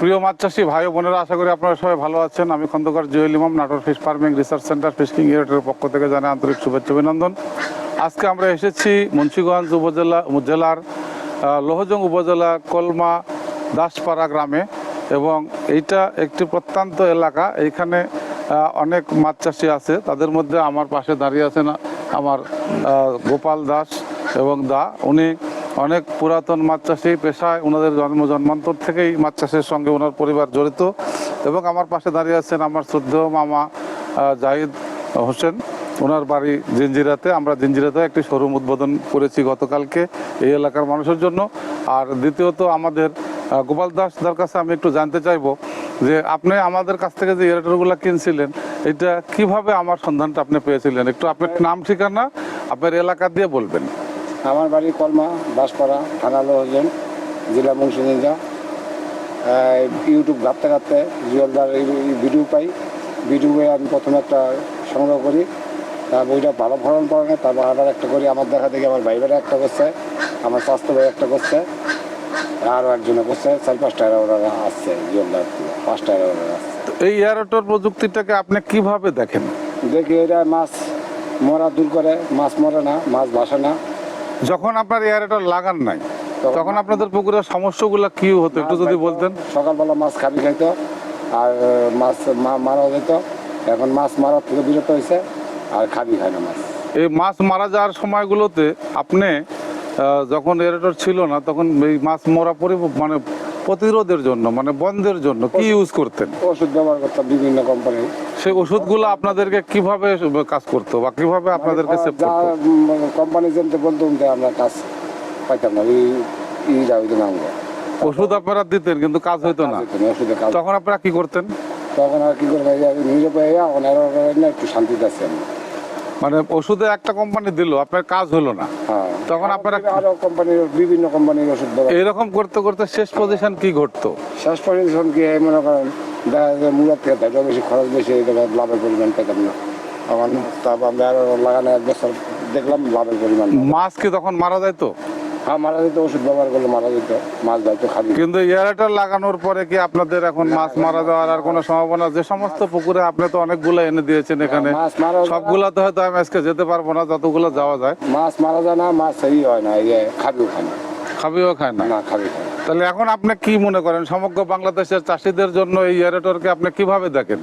প্রিয় মাছ চাষি, ভাই বোনেরা, আশা করি আপনারা সবাই ভালো আছেন। আমি Khandakar Jewel Imam, Natore fish farming research centre, fishing ইউনিটের পক্ষ থেকে জানাই আন্তরিক শুভেচ্ছা অভিনন্দন। আজকে আমরা এসেছি মুন্সিগঞ্জ উপজেলা জেলার লোহজং উপজেলা, কলমা, দাসপাড়া গ্রামে এবং এইটা একটি প্রত্যন্ত এলাকা। এইখানে অনেক মাছ চাষি আছে। তাদের মধ্যে আমার পাশে দাঁড়িয়ে আছেন আমার গোপাল দাস এবং দা। উনি অনেক পুরাতন মাছ চাষি পেশায় ওনাদের জন্ম জন্মান্তর থেকেই মাছ চাষের সঙ্গে ওনার পরিবার জড়িত। এবং আমার পাশে দাঁড়িয়ে আছেন আমার শ্রদ্ধেয় মামা জাহিদ হোসেন। ওনার বাড়ি জিঞ্জিরাতে আমরা জিঞ্জিরাতে একটি শোরুম উদ্বোধন করেছি গতকালকে এই এলাকার মানুষের জন্য। আর দ্বিতীয়ত আমাদের গোপাল দাসদার কাছে আমি একটু জানতে চাইব যে আপনি আমাদের কাছ থেকে যে এয়ারটেলগুলো কিনছিলেন, এটা কীভাবে আমার সন্ধানটা আপনি পেয়েছিলেন? একটু আপনার নাম ঠিকানা, আপনার এলাকা দিয়ে বলবেন। আমার বাড়ি কলমা দাসপাড়া থানা লোহজন জেলা মুন্সিগঞ্জা ইউটিউব ঘাটতে ঘাটতে জুয়েলদার ভিডিও পাই। ভিডিওয়ে আমি প্রথমে একটা সংগ্রহ করি তারপর ওইটা ভালো ফলন পড়ে না তারপর আবার একটা করি আমার দেখা দেখি আমার ভাই ভাইরা একটা করছে আমার স্বাস্থ্য ভাই একটা করছে আরও একজনে করছে চার পাঁচটা ওরা আসছে জুয়েলদার পাঁচটা ওরা আসছে। এই এয়ারটেল প্রযুক্তিটাকে আপনি কীভাবে দেখেন? দেখি এটা মাছ মরা দূর করে মাছ মরে না মাছ ভাসে না। যখন আপনার এয়ারেটর লাগান নাই তখন আপনাদের পুকুরের সমস্যাগুলো কি হতো একটু যদি বলতেন? সকালবেলা মাছ খাবি খাইতো আর মাছ মারা যেত এখন মাছ মারার থেকে বিরত হয়েছে আর খাবি খায় না মাছ। এই মাছ মারা যাওয়ার সময়গুলোতে আপনি যখন এয়ারটেল ছিল না তখন এই মাছ মরা পরি মানে প্রতিরোধের জন্য মানে বন্ধের জন্য কি ইউজ করতেন? ওষুধ ব্যবহার করতাম বিভিন্ন কোম্পানি সেই ওষুধগুলো আপনাদেরকে কীভাবে কাজ করতো বা কীভাবে আপনাদেরকে সেভ করতো? কোম্পানি জানতে বলতো যে আমরা কাজ পাইতাম না এই ইরা হইতো না আমরা। ওষুধ আপনারা দিতেন কিন্তু কাজ হইতো না। তখন আপনারা কি করতেন? তখন আর কি করব এই যে নিরুপায় এখন আর না একটু শান্তিতে আছি আমি মানে ওষুধে একটা কোম্পানি দিল আপনার কাজ হলো না। হ্যাঁ। তখন আপনারা আরও কোম্পানির বিভিন্ন কোম্পানির ওষুধ দেবো এরকম করতে করতে শেষ পজিশন কি ঘটতো? শেষ পজিশন কি মনে করেন দেখা যায় মুরাদ থেকে তাইলেও বেশি খরচ বেশি লাভের পরিমাণ পেতাম না। আমার তারপর আমি আরও লাগানো এক বছর দেখলাম লাভের পরিমাণ। মাছ কি তখন মারা যাইতো? হ্যাঁ মারা যেত ওষুধ ব্যবহার করলে মারা যেত মাছ যাইতো খাবি। কিন্তু এয়ারটেল লাগানোর পরে কি আপনাদের এখন মাছ মারা যাওয়ার আর কোনো সম্ভাবনা? যে সমস্ত পুকুরে আপনি তো অনেকগুলো এনে দিয়েছেন এখানে। মাছ মারা সবগুলাতে হয়তো আমি আজকে যেতে পারব না যতগুলো যাওয়া যায়। মাছ মারা যায় না মাছ সেই হয় না এই খাবিও খায় না। খাবিও খায় না? না খাবি খায় না। তাহলে এখন আপনি কি মনে করেন? সমগ্র বাংলাদেশের চাষিদের জন্য এই এয়ারটেলকে আপনি কীভাবে দেখেন?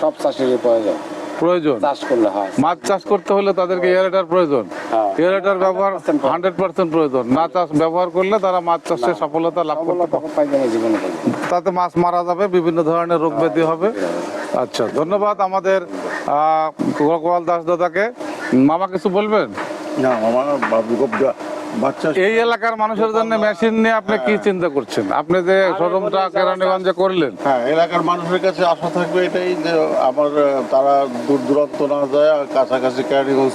সব চাষেরই প্রয়োজন। প্রয়োজন। চাষ করলে হয়। মাছ চাষ করতে হলে তাদেরকে এয়ারটেল প্রয়োজন। হ্যাঁ। এয়ারটেল ব্যবহার হান্ড্রেড পার্সেন্ট প্রয়োজন। না চাষ ব্যবহার করলে তারা মাছ চাষে সফলতা লাভ করতে তাতে মাছ মারা যাবে বিভিন্ন ধরনের রোগ ব্যাধি হবে। আচ্ছা ধন্যবাদ আমাদের আহ, গোপাল দাস দাদাকে। মামা কিছু বলবেন? না আমার বাবু বাচ্চা এই এলাকার মানুষের জন্য মেশিন নিয়ে আপনি কি চিন্তা করছেন? আপনি যে শোরুমটা কেরানীগঞ্জে করলেন। হ্যাঁ এলাকার মানুষের কাছে আশা থাকবে এটাই যে আমার তারা দূর দূরান্ত না যায় আর কাছাকাছি ক্যারিগঞ্জ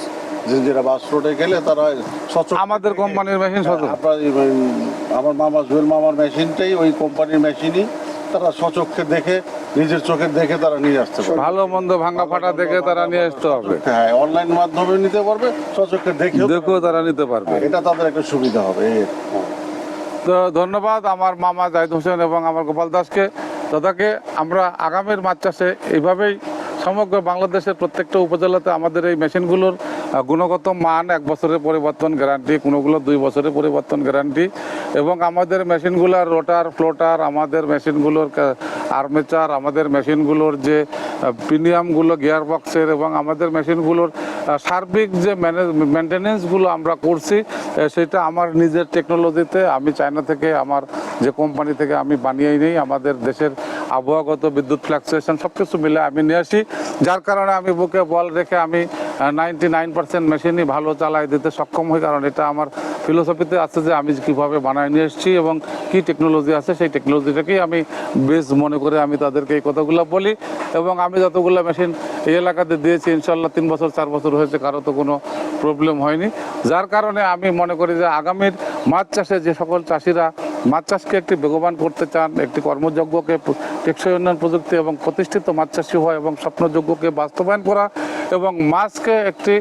জিঞ্জিরা বাস রোডে গেলে তারা সচল আমাদের কোম্পানির মেশিন সচল আপনার আমার মামা জুয়েল মামার মেশিনটাই ওই কোম্পানির মেশিনই। তারা সচক্ষে দেখে নিজের চোখে দেখে তারা নিয়ে আসতে পারে ভালো মন্দ ভাঙ্গা ফাটা দেখে তারা নিয়ে আসতে হবে। হ্যাঁ অনলাইন মাধ্যমে নিতে পারবে সচক্ষে দেখেও দেখেও তারা নিতে পারবে। এটা তাদের একটা সুবিধা হবে তো ধন্যবাদ আমার মামা জাহিদ হোসেন এবং আমার গোপাল দাসকে। দাদাকে আমরা আগামীর মাছ চাষে এইভাবেই সমগ্র বাংলাদেশের প্রত্যেকটা উপজেলাতে আমাদের এই মেশিনগুলোর গুণগত মান এক বছরের পরিবর্তন গ্যারান্টি কোনোগুলো দুই বছরের পরিবর্তন গ্যারান্টি এবং আমাদের মেশিনগুলোর রোটার ফ্লোটার আমাদের মেশিনগুলোর আর্মেচার আমাদের মেশিনগুলোর যে প্রিমিয়ামগুলো গিয়ার বক্সের এবং আমাদের মেশিনগুলোর সার্বিক যে মেনটেনেন্সগুলো আমরা করছি সেটা আমার নিজের টেকনোলজিতে আমি চায়না থেকে, আমার যে কোম্পানি থেকে আমি বানিয়ে নিই, আমাদের দেশের আবহাওয়াগত বিদ্যুৎ ফ্লাকচুয়েশন সব কিছু মিলে আমি নিয়ে আসি। যার কারণে আমি বুকে বল রেখে আমি নাইনটি নাইন পার্সেন্ট মেশিনই ভালো চালায় দিতে সক্ষম হই, কারণ এটা আমার ফিলোসফিতে আছে যে আমি কীভাবে বানায় নিয়ে এসেছি এবং কী টেকনোলজি আছে, সেই টেকনোলজিটাকেই আমি বেশ মনে করে আমি তাদেরকে এই কথাগুলো বলি। এবং আমি যতগুলো মেশিন এই এলাকাতে দিয়েছি ইনশাল্লাহ তিন বছর, চার বছর হয়েছে, কারও তো কোনো প্রবলেম হয়নি। যার কারণে আমি মনে করি যে আগামীর মাছ চাষে যে সকল চাষিরা মাছ চাষকে একটি বেগবান করতে চান, একটি কর্মযোগ্যকে প- টেকসই উন্নয়ন প্রযুক্তি এবং প্রতিষ্ঠিত মাছ চাষি হওয়া এবং স্বপ্নযোগ্যকে বাস্তবায়ন করা এবং মাছকে একটি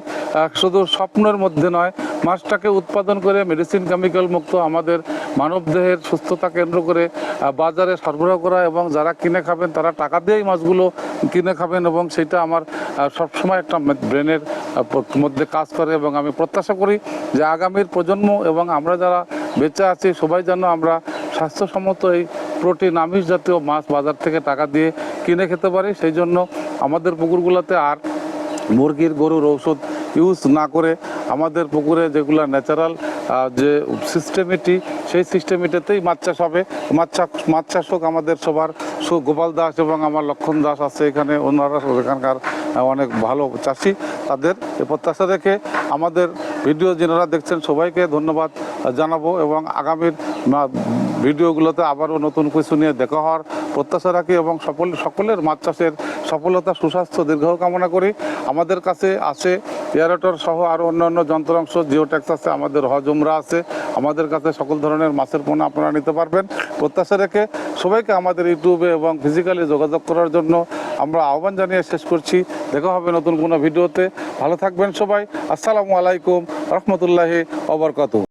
শুধু স্বপ্নের মধ্যে নয়, মাছটাকে উৎপাদন করে মেডিসিন কেমিক্যাল মুক্ত আমাদের মানবদেহের সুস্থতা কেন্দ্র করে বাজারে সরবরাহ করা এবং যারা কিনে খাবেন তারা টাকা দিয়েই মাছগুলো কিনে খাবেন এবং সেটা আমার সবসময় একটা ব্রেনের মধ্যে কাজ করে এবং আমি প্রত্যাশা করি যে আগামীর প্রজন্ম এবং আমরা যারা বেঁচে আছি। সবাই যেন আমরা স্বাস্থ্যসম্মত এই প্রোটিন, আমিষ জাতীয় মাছ বাজার থেকে টাকা দিয়ে কিনে খেতে পারি। সেই জন্য আমাদের পুকুরগুলোতে আর মুরগির গরুর ঔষধ ইউজ না করে আমাদের পুকুরে যেগুলো ন্যাচারাল যে সিস্টেমিটি সেই সিস্টেমিটিতেই মাছ চাষ হবে। মাছ চাষ মাছ চাষ হোক আমাদের সবার সু, গোপাল দাস এবং আমার লক্ষণ দাস আছে এখানে। ওনারা এখানকার অনেক ভালো চাষি। তাদের এই প্রত্যাশা রেখে আমাদের ভিডিও যারা দেখছেন সবাইকে ধন্যবাদ। জানাব এবং আগামীর ভিডিওগুলোতে আবারও নতুন কিছু নিয়ে দেখা হওয়ার প্রত্যাশা রাখি এবং সকল সকলের মাছ চাষের সফলতা, সুস্বাস্থ্য দীর্ঘ কামনা করি। আমাদের কাছে আছে এয়ারটর সহ আরও অন্যান্য যন্ত্রাংশ জিওট্যাক্স আছে, আমাদের হজমরা আছে। আমাদের কাছে সকল ধরনের মাছের পণ্য আপনারা নিতে পারবেন। প্রত্যাশা রেখে সবাইকে আমাদের ইউটিউবে এবং ফিজিক্যালি যোগাযোগ করার জন্য আমরা আহ্বান জানিয়ে শেষ করছি। দেখা হবে নতুন কোনো ভিডিওতে। ভালো থাকবেন সবাই। আসসালামু আলাইকুম। রহমতুল্লাহি অবরকাতু